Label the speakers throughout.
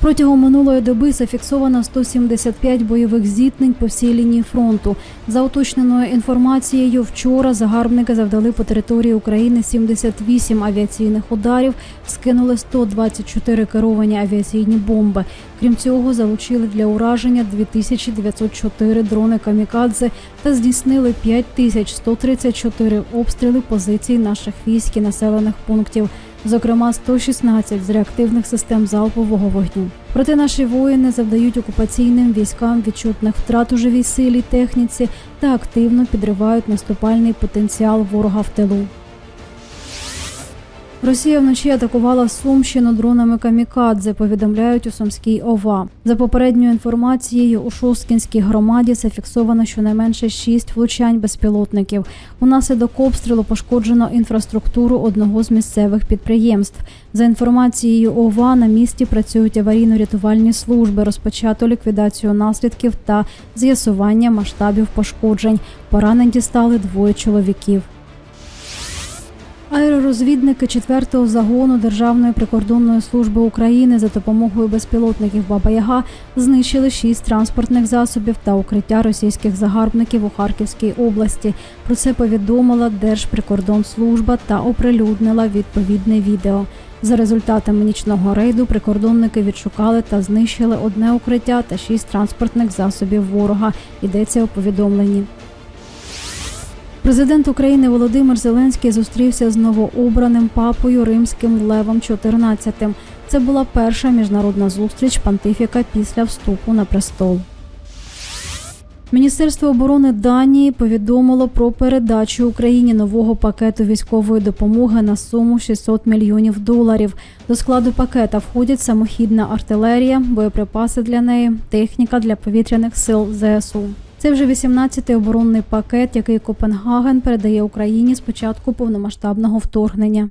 Speaker 1: Протягом минулої доби зафіксовано 175 бойових зіткнень по всій лінії фронту. За уточненою інформацією, вчора загарбники завдали по території України 78 авіаційних ударів, скинули 124 керовані авіаційні бомби. Крім цього, залучили для ураження 2904 дрони камікадзе та здійснили 5134 обстріли позицій наших військ і населених пунктів зокрема 116 з реактивних систем залпового вогню. Проте наші воїни завдають окупаційним військам відчутних втрат у живій силі, техніці та активно підривають наступальний потенціал ворога в тилу. Росія вночі атакувала Сумщину дронами камікадзе. Повідомляють у Сумській ОВА. За попередньою інформацією, у Шосткінській громаді зафіксовано щонайменше шість влучань безпілотників. Унаслідок обстрілу пошкоджено інфраструктуру одного з місцевих підприємств. За інформацією ОВА, на місці працюють аварійно-рятувальні служби. Розпочато ліквідацію наслідків та з'ясування масштабів пошкоджень. Поранені дістали двоє чоловіків. Аеророзвідники 4-го загону Державної прикордонної служби України за допомогою безпілотників Баба-Яга знищили шість транспортних засобів та укриття російських загарбників у Харківській області. Про це повідомила Держприкордонслужба та оприлюднила відповідне відео. За результатами нічного рейду прикордонники відшукали та знищили одне укриття та шість транспортних засобів ворога. Йдеться у повідомленні. Президент України Володимир Зеленський зустрівся з новообраним папою римським Левом XIV. Це була перша міжнародна зустріч пантифіка після вступу на престол. Міністерство оборони Данії повідомило про передачу Україні нового пакету військової допомоги на суму 600 мільйонів доларів. До складу пакета входять самохідна артилерія, боєприпаси для неї, техніка для повітряних сил ЗСУ. Це вже 18-й оборонний пакет, який Копенгаген передає Україні з початку повномасштабного вторгнення.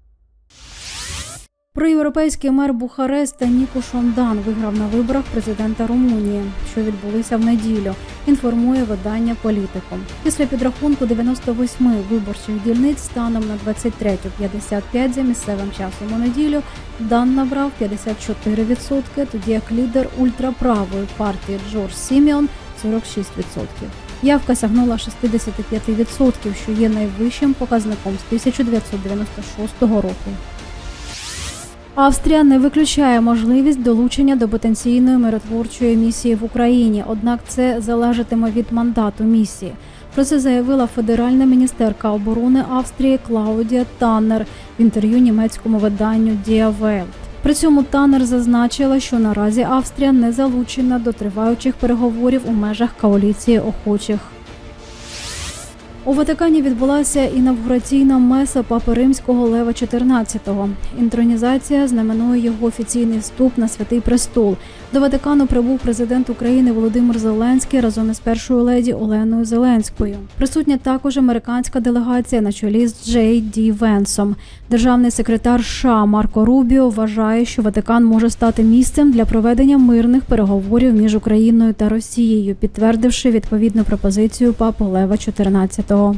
Speaker 1: Проєвропейський мер Бухареста Ніко Шондан виграв на виборах президента Румунії, що відбулися в неділю. Інформує видання Політиком. Після підрахунку 98 виборчих дільниць станом на 23.55 за місцевим часом у неділю Дан набрав 54%, тоді як лідер ультраправої партії Джордж Сіміон 46%. Явка сягнула 65%, що є найвищим показником з 1996 року. Австрія не виключає можливість долучення до потенційної миротворчої місії в Україні, однак це залежатиме від мандату місії. Про це заявила федеральна міністерка оборони Австрії Клаудія Таннер в інтерв'ю німецькому виданню Welt. При цьому танер зазначила, що наразі Австрія не залучена до триваючих переговорів у межах коаліції охочих. У Ватикані відбулася інавгураційна меса папи римського Лева XIV. Інтронізація знаменує його офіційний вступ на святий престол. До Ватикану прибув президент України Володимир Зеленський разом із першою леді Оленою Зеленською. Присутня також американська делегація на чолі з Джей Ді Венсом. Державний секретар США Марко Рубіо вважає, що Ватикан може стати місцем для проведення мирних переговорів між Україною та Росією, підтвердивши відповідну пропозицію папи Лева XIV.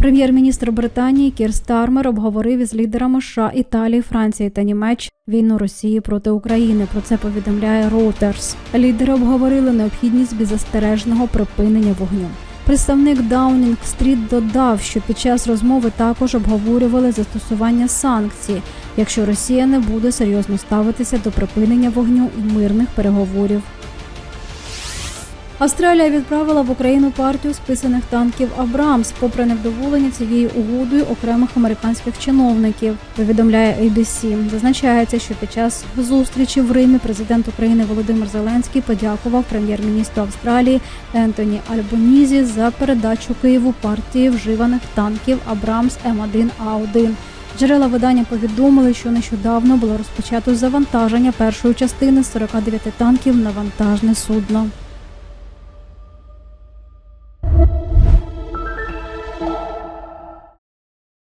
Speaker 1: Прем'єр-міністр Британії Кір Стармер обговорив із лідерами США, Італії, Франції та Німеччини війну Росії проти України. Про це повідомляє Reuters. Лідери обговорили необхідність беззастережного припинення вогню. Представник Даунінг Стріт додав, що під час розмови також обговорювали застосування санкцій, якщо Росія не буде серйозно ставитися до припинення вогню і мирних переговорів. Австралія відправила в Україну партію списаних танків Абрамс, попри невдоволення цією угодою окремих американських чиновників. Повідомляє ABC. Зазначається, що під час зустрічі в Римі президент України Володимир Зеленський подякував прем'єр-міністру Австралії Ентоні Альбонізі за передачу Києву партії вживаних танків Абрамс М1 А1. Джерела видання повідомили, що нещодавно було розпочато завантаження першої частини з 49 танків на вантажне судно.